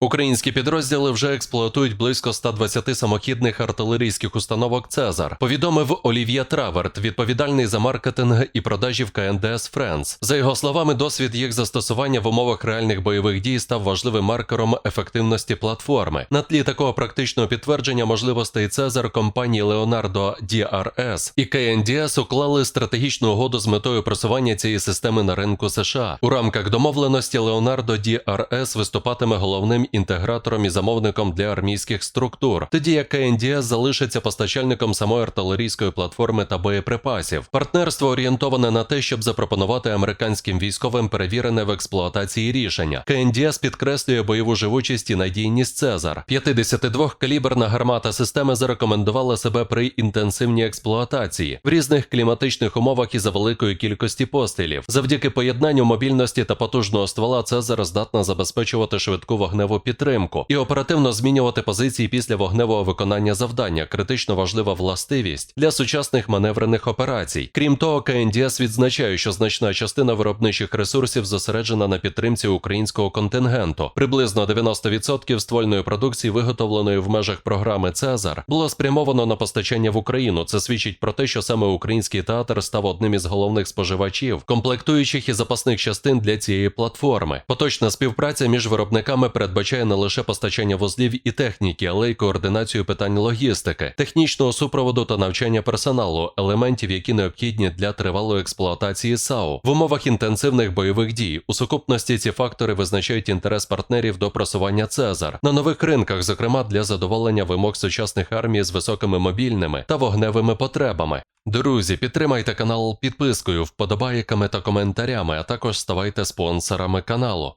Українські підрозділи вже експлуатують близько 120 самохідних артилерійських установок Цезар. Повідомив Олів'є Траверт, відповідальний за маркетинг і продажі в КНДС Френс. За його словами, досвід їх застосування в умовах реальних бойових дій став важливим маркером ефективності платформи. На тлі такого практичного підтвердження можливостей Цезар компанії Leonardo DRS і KNDS уклали стратегічну угоду з метою просування цієї системи на ринку США. У рамках домовленості Leonardo DRS виступатиме головним інтегратором і замовником для армійських структур, тоді як KNDS залишиться постачальником самої артилерійської платформи та боєприпасів. Партнерство орієнтоване на те, щоб запропонувати американським військовим перевірене в експлуатації рішення. KNDS підкреслює бойову живучість і надійність Цезар. 52-каліберна гармата системи зарекомендувала себе при інтенсивній експлуатації в різних кліматичних умовах і за великої кількості пострілів. Завдяки поєднанню мобільності та потужного ствола Цезар здатна забезпечувати швидку вогневу підтримку і оперативно змінювати позиції після вогневого виконання завдання. Критично важлива властивість для сучасних маневрених операцій. Крім того, КНДС відзначає, що значна частина виробничих ресурсів зосереджена на підтримці українського контингенту. Приблизно 90% ствольної продукції, виготовленої в межах програми Цезар, було спрямовано на постачання в Україну. Це свідчить про те, що саме український театр став одним із головних споживачів, комплектуючих і запасних частин для цієї платформи. Поточна співпраця між виробниками передбачає не лише постачання вузлів і техніки, але й координацію питань логістики, технічного супроводу та навчання персоналу, елементів, які необхідні для тривалої експлуатації САУ в умовах інтенсивних бойових дій. У сукупності ці фактори визначають інтерес партнерів до просування Цезар на нових ринках, зокрема для задоволення вимог сучасних армій з високими мобільними та вогневими потребами. Друзі, підтримайте канал підпискою, вподобайками та коментарями, а також ставайте спонсорами каналу.